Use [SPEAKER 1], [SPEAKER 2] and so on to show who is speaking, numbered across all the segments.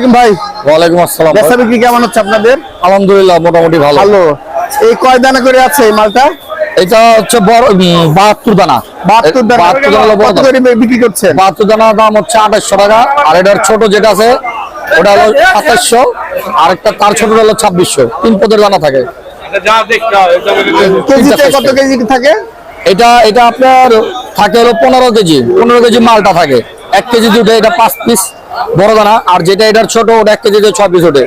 [SPEAKER 1] আসসালাম ভাই।
[SPEAKER 2] ওয়ালাইকুম আসসালাম
[SPEAKER 1] বেচা বিক্রি কেমন হচ্ছে আপনাদের?
[SPEAKER 2] আলহামদুলিল্লাহ মোটামুটি ভালো।
[SPEAKER 1] ভালো। এই কয় দানা করে আছে এই মালটা?
[SPEAKER 2] এটা হচ্ছে বড় বাহাত্তর দানা।
[SPEAKER 1] বাহাত্তর দানা।
[SPEAKER 2] বাহাত্তর দানা বড়
[SPEAKER 1] করে বিক্রি করছেন?
[SPEAKER 2] বাহাত্তর দানার দাম হচ্ছে আঠাশশো টাকা। আর এটার ছোট যেটা আছে ওটা হলো সাতাশশো। আর একটা তার ছোট হলো ছাব্বিশশো। তিন পদের দানা থাকে।
[SPEAKER 1] কেজিতে কত কেজি থাকে?
[SPEAKER 2] এটা এটা আপনার থাকে হলো পনেরো কেজি। পনেরো কেজি মালটা থাকে। এক কেজি দুটো এটা পাঁচ পিস বড় দানা আর যেটা এটার ছোট ওটা এক কেজিতে ছয় পিস ওঠে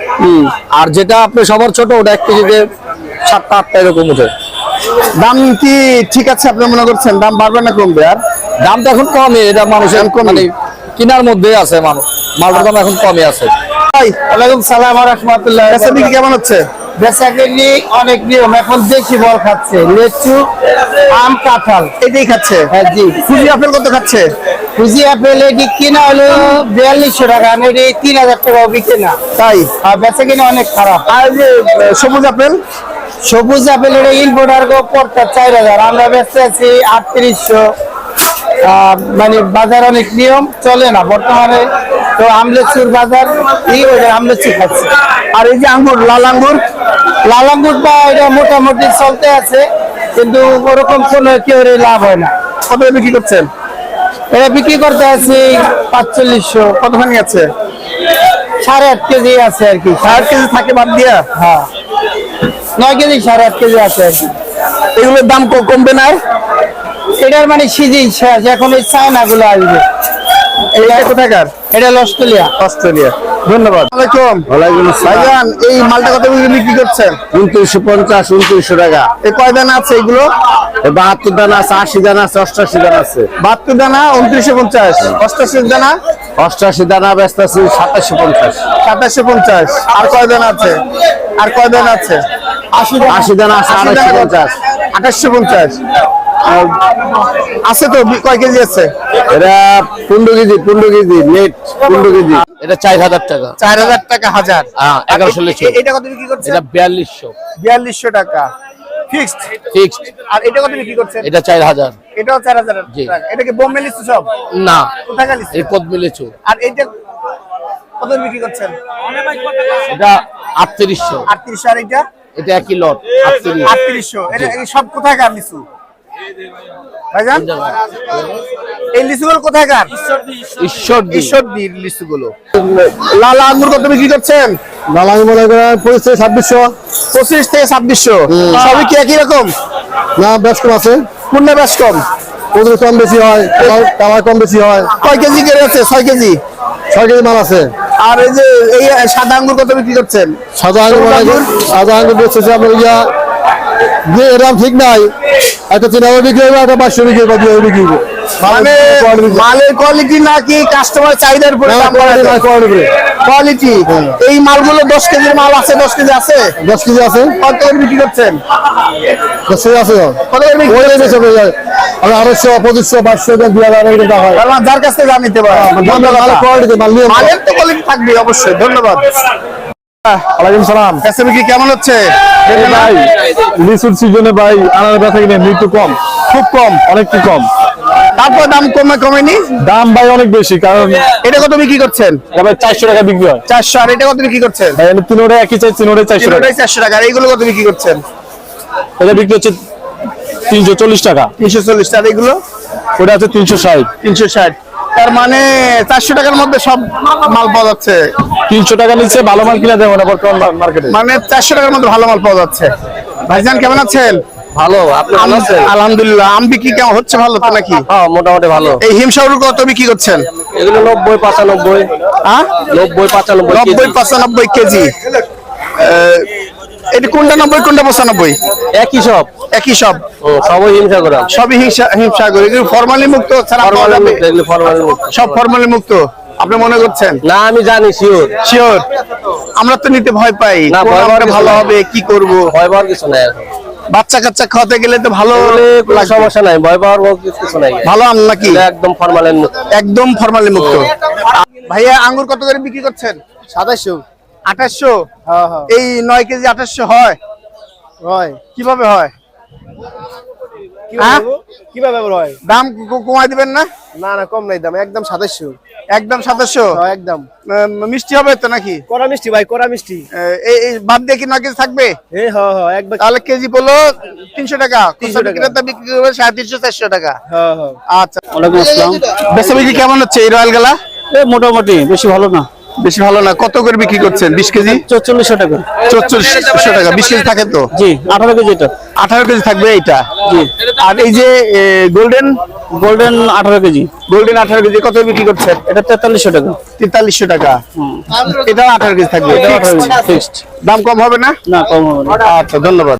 [SPEAKER 2] আর যেটা আপনি সবার ছোট ওটা এক কেজিতে সাতটা আটটা এরকম উঠে
[SPEAKER 1] দাম কি ঠিক আছে আপনি মনে করছেন? দাম বাড়বে না কমবে আর?
[SPEAKER 2] দামটা এখন কমই এটা মানুষের
[SPEAKER 1] দাম কমই।
[SPEAKER 2] মানে কেনার মধ্যে আছে মানুষ মালটার দাম এখন কমই আছে।
[SPEAKER 1] ভাই ওয়ালাইকুম সালাম ওয়া রাহমাতুল্লাহ বেচা বিক্রি কেমন হচ্ছে?
[SPEAKER 3] বেসাকেলি অনেক নিয়ম এখন দেখি বল খাচ্ছে। লেচু আম কাঁঠাল।
[SPEAKER 1] এটাই খাচ্ছে?
[SPEAKER 3] হ্যাঁ জি।
[SPEAKER 1] আপেল কত খাচ্ছে?
[SPEAKER 3] ফুজি আপেল এটি কিনা হলো বিয়াল্লিশশো টাকা আমি এটি তিন হাজার টাকা বিকে না।
[SPEAKER 1] তাই?
[SPEAKER 3] আর বেচা কিনা অনেক খারাপ।
[SPEAKER 1] আর যে সবুজ আপেল?
[SPEAKER 3] সবুজ আপেল এটা ইম্পোর্টার গো পড়তা চার হাজার। আমরা বেচতে আছি আটত্রিশশো। মানে বাজার অনেক নিয়ম চলে না বর্তমানে। তো আমলেচুর বাজার এই ওই আমলেচু খাচ্ছে
[SPEAKER 1] আর এই যে আঙ্গুর লাল আঙ্গুর?
[SPEAKER 3] লাল আঙ্গুরটা এটা মোটামুটি চলতে আছে কিন্তু ওরকম কোনো কেউ লাভ হয় না।
[SPEAKER 1] কত বিক্রি করছেন?
[SPEAKER 3] এটা বিক্রি করতে আছি পাঁচচল্লিশশো।
[SPEAKER 1] কতখানি আছে?
[SPEAKER 3] সাড়ে আট কেজি আছে আর কি।
[SPEAKER 1] সাড়ে আট কেজি থাকে বাদ দিয়া?
[SPEAKER 3] হ্যাঁ। নয় কেজি সাড়ে আট কেজি আছে আর কি।
[SPEAKER 1] এগুলোর দাম কমবে না?
[SPEAKER 3] এটার মানে সিজি শেষ এখন ওই চায়না গুলো আসবে।
[SPEAKER 1] এটা কোথাকার?
[SPEAKER 3] এটা অস্ট্রেলিয়া।
[SPEAKER 1] অস্ট্রেলিয়া। ধন্যবাদ। ওয়ালাইকুম।
[SPEAKER 4] ওয়ালাইকুম আসসালাম।
[SPEAKER 1] এই মালটা কত বিক্রি করছেন?
[SPEAKER 4] উনত্রিশশো পঞ্চাশ উনত্রিশশো টাকা।
[SPEAKER 1] এই কয় দানা আছে এগুলো?
[SPEAKER 4] বাহাত্তর দানা আছে আশি দানা আছে অষ্টাশি দানা আছে।
[SPEAKER 1] বাহাত্তর দানা উনত্রিশশো পঞ্চাশ। অষ্টাশি দানা?
[SPEAKER 4] অষ্টাশি দানা ব্যস্ত আছে সাতাশশো পঞ্চাশ।
[SPEAKER 1] সাতাশশো পঞ্চাশ। আর কয় দানা আছে? আর কয় দানা আছে? আশি
[SPEAKER 4] আশি দানা আছে
[SPEAKER 1] আশি
[SPEAKER 4] পঞ্চাশ।
[SPEAKER 1] আঠাশশো পঞ্চাশ। আছে তো কয় কেজি আছে?
[SPEAKER 4] এটা পনেরো কেজি পনেরো কেজি নেট পনেরো কেজি। এটা চার হাজার টাকা।
[SPEAKER 1] চার হাজার টাকা হাজার।
[SPEAKER 4] হ্যাঁ, এগারোশো
[SPEAKER 1] এটা কত বিক্রি করছে
[SPEAKER 4] এটা বিয়াল্লিশশো।
[SPEAKER 1] বিয়াল্লিশশো টাকা। ফিক্সড
[SPEAKER 4] ফিক্সড
[SPEAKER 1] আর এটা কত বিক্রি করছেন?
[SPEAKER 4] এটা চার হাজার।
[SPEAKER 1] এটাও চার হাজার
[SPEAKER 4] জি।
[SPEAKER 1] টাকা। এটা কি বোম্বে লিচু সব?
[SPEAKER 4] না
[SPEAKER 1] কোথায় লিচু
[SPEAKER 4] এই পদ মিলেছো
[SPEAKER 1] আর এইটা কত বিক্রি করছেন?
[SPEAKER 4] এটা আটত্রিশশো।
[SPEAKER 1] আটত্রিশশো আর এইটা?
[SPEAKER 4] এটা একই লট আটত্রিশ।
[SPEAKER 1] আটত্রিশশো। এটা এই সব কোথাকার লিচু ভাইজান এই লিচুগুলো ঈশ্বরদীর লিচুগুলো। লাল আঙ্গুর কত বিক্রি করছেন?
[SPEAKER 4] মনে করেন পঁচিশ থেকে ছাব্বিশশো।
[SPEAKER 1] পঁচিশ থেকে ছাব্বিশশো। সবই কি একই রকম?
[SPEAKER 4] না বেশ কম আছে।
[SPEAKER 1] পূর্ণ বেশ কম?
[SPEAKER 4] ওদের কম বেশি হয় টাকা কম বেশি হয়।
[SPEAKER 1] কয় কেজি করে আছে? ছয় কেজি?
[SPEAKER 4] ছয় কেজি মাল আছে।
[SPEAKER 1] আর এই যে এই সাদা আঙ্গুর কত বিক্রি করছেন?
[SPEAKER 4] সাদা আঙ্গুর
[SPEAKER 1] আঙ্গুর?
[SPEAKER 4] সাদা আঙ্গুর বেচতেছে আপনার যে এরকম ঠিক নাই একটা তিন হাজার বিক্রি হবে একটা পাঁচশো বিক্রি হবে দুই হাজার বিক্রি হবে
[SPEAKER 1] মানে মালের কোয়ালিটি নাকি কাস্টমার চাহিদার উপরে দাম কোয়ালিটি এই মালগুলো দশ কেজির মাল আছে দশ কেজি আছে?
[SPEAKER 4] দশ কেজি আছে।
[SPEAKER 1] কত করে বিক্রি করছেন?
[SPEAKER 4] দশ কেজি আছে।
[SPEAKER 1] কত করে বিক্রি
[SPEAKER 4] ওই
[SPEAKER 1] করছেন?
[SPEAKER 4] বেশি আড়াইশো পঁচিশশো পাঁচশো দুই হাজার হয়।
[SPEAKER 1] মানে যার কাছ থেকে দাম নিতে
[SPEAKER 4] কোয়ালিটি মাল নিয়ে
[SPEAKER 1] মালের তো কোয়ালিটি থাকবে অবশ্যই। ধন্যবাদ।
[SPEAKER 4] সালাম।
[SPEAKER 1] কেমন হচ্ছে?
[SPEAKER 4] ভাই লিচুর সিজনে ভাই আনার ব্যথা কিনে মৃত্যু কম।
[SPEAKER 1] খুব কম
[SPEAKER 4] অনেকটি কম।
[SPEAKER 1] তারপর দাম কমে কমেনি?
[SPEAKER 4] দাম ভাই অনেক বেশি কারণ
[SPEAKER 1] এটা কত বিক্রি করছেন?
[SPEAKER 4] ভাই চারশো টাকা বিক্রি হয়।
[SPEAKER 1] চারশো আর এটা কত বিক্রি করছেন?
[SPEAKER 4] ভাই আমি তিনোটা একই চাই তিনোটাই চারশো টাকা।
[SPEAKER 1] চারশো টাকা আর এইগুলো কত বিক্রি করছেন?
[SPEAKER 4] এটা বিক্রি হচ্ছে তিনশো চল্লিশ টাকা।
[SPEAKER 1] তিনশো চল্লিশ টাকা এইগুলো?
[SPEAKER 4] ওটা আছে তিনশো ষাট।
[SPEAKER 1] তিনশো ষাট। তার মানে চারশো টাকার মধ্যে সব মাল পাওয়া যাচ্ছে।
[SPEAKER 4] তিনশো টাকা নিচ্ছে ভালো মাল কিনা দেবো না বর্তমান মার্কেটে
[SPEAKER 1] মানে চারশো টাকার মধ্যে ভালো মাল পাওয়া যাচ্ছে। ভাইজান কেমন আছেন?
[SPEAKER 4] ভালো আপনি ভালো আছেন?
[SPEAKER 1] আলহামদুলিল্লাহ। আম বিক্রি কেমন হচ্ছে ভালো তো নাকি?
[SPEAKER 4] হ্যাঁ মোটামুটি ভালো।
[SPEAKER 1] এই হিমসাগর কত বিক্রি করছেন?
[SPEAKER 4] এগুলো নব্বই পঁচানব্বই।
[SPEAKER 1] হ্যাঁ
[SPEAKER 4] নব্বই পঁচানব্বই
[SPEAKER 1] নব্বই পঁচানব্বই কেজি। আহ, এটা কোনটা নব্বই কোনটা পঁচানব্বই?
[SPEAKER 4] একই সব।
[SPEAKER 1] একই সব?
[SPEAKER 4] সবই হিংসা করা
[SPEAKER 1] সবই হিংসা হিমসাগর এগুলো ফরমালি মুক্ত ছাড়া পাওয়া যাবে?
[SPEAKER 4] এগুলো ফরমালি মুক্ত।
[SPEAKER 1] সব ফরমালি মুক্ত। আপনি মনে করছেন?
[SPEAKER 4] না আমি জানি শিওর
[SPEAKER 1] শিওর আমরা তো নিতে ভয় পাই। ভালো হবে কি করব?
[SPEAKER 4] ভয় পাওয়ার কিছু নাই
[SPEAKER 1] বাচ্চা কাচ্চা খাওয়াতে গেলে তো ভালো
[SPEAKER 4] সমস্যা নাই ভয় পাওয়ার কিছু নাই।
[SPEAKER 1] ভালো আম নাকি?
[SPEAKER 4] একদম ফরমালের মুক্ত।
[SPEAKER 1] একদম ফরমালি মুক্ত। ভাইয়া আঙ্গুর কত করে বিক্রি করছেন?
[SPEAKER 3] সাতাশশো
[SPEAKER 1] আঠাশশো
[SPEAKER 3] হ্যাঁ হ্যাঁ।
[SPEAKER 1] এই নয় কেজি আঠাশশো হয়?
[SPEAKER 3] হয়।
[SPEAKER 1] কীভাবে হ্যাঁ?
[SPEAKER 5] কীভাবে হয়
[SPEAKER 1] দাম ক- দিবেন না?
[SPEAKER 5] না না কম নাই দাম একদম সাতাশশো।
[SPEAKER 1] একদম সাতাশশো?
[SPEAKER 5] একদম।
[SPEAKER 1] মিষ্টি হবে তো নাকি?
[SPEAKER 5] কড়া মিষ্টি ভাই কড়া মিষ্টি।
[SPEAKER 1] আহ, এই বাদ দিয়ে কি থাকবে? তাহলে কেজি পড়ল তিনশো টাকা।
[SPEAKER 5] 300 টাকা।
[SPEAKER 1] বিক্রি করবে সাড়ে তিনশো চারশো টাকা। আচ্ছা। বিক্রি কেমন হচ্ছে এই রয়্যাল গেলা?
[SPEAKER 3] মোটামুটি বেশি ভালো না।
[SPEAKER 1] বেশি ভালো না? কত করে বিক্রি করছেন? বিশ কেজি?
[SPEAKER 3] চল্লিশশো টাকা।
[SPEAKER 1] চৌচল্লিশশো টাকা। বিশ কেজি থাকে তো?
[SPEAKER 3] জি আঠারো কেজি এটা।
[SPEAKER 1] আঠারো কেজি থাকবে এইটা? জি। আর এই যে গোল্ডেন?
[SPEAKER 3] গোল্ডেন আঠারো কেজি।
[SPEAKER 1] গোল্ডেন আঠারো কেজি কত বিক্রি করছেন?
[SPEAKER 3] এটা তেতাল্লিশশো টাকা।
[SPEAKER 1] তেতাল্লিশশো টাকা। এটাও আঠারো কেজি থাকবে। দাম কম হবে না?
[SPEAKER 3] না কম হবে না।
[SPEAKER 1] আচ্ছা ধন্যবাদ।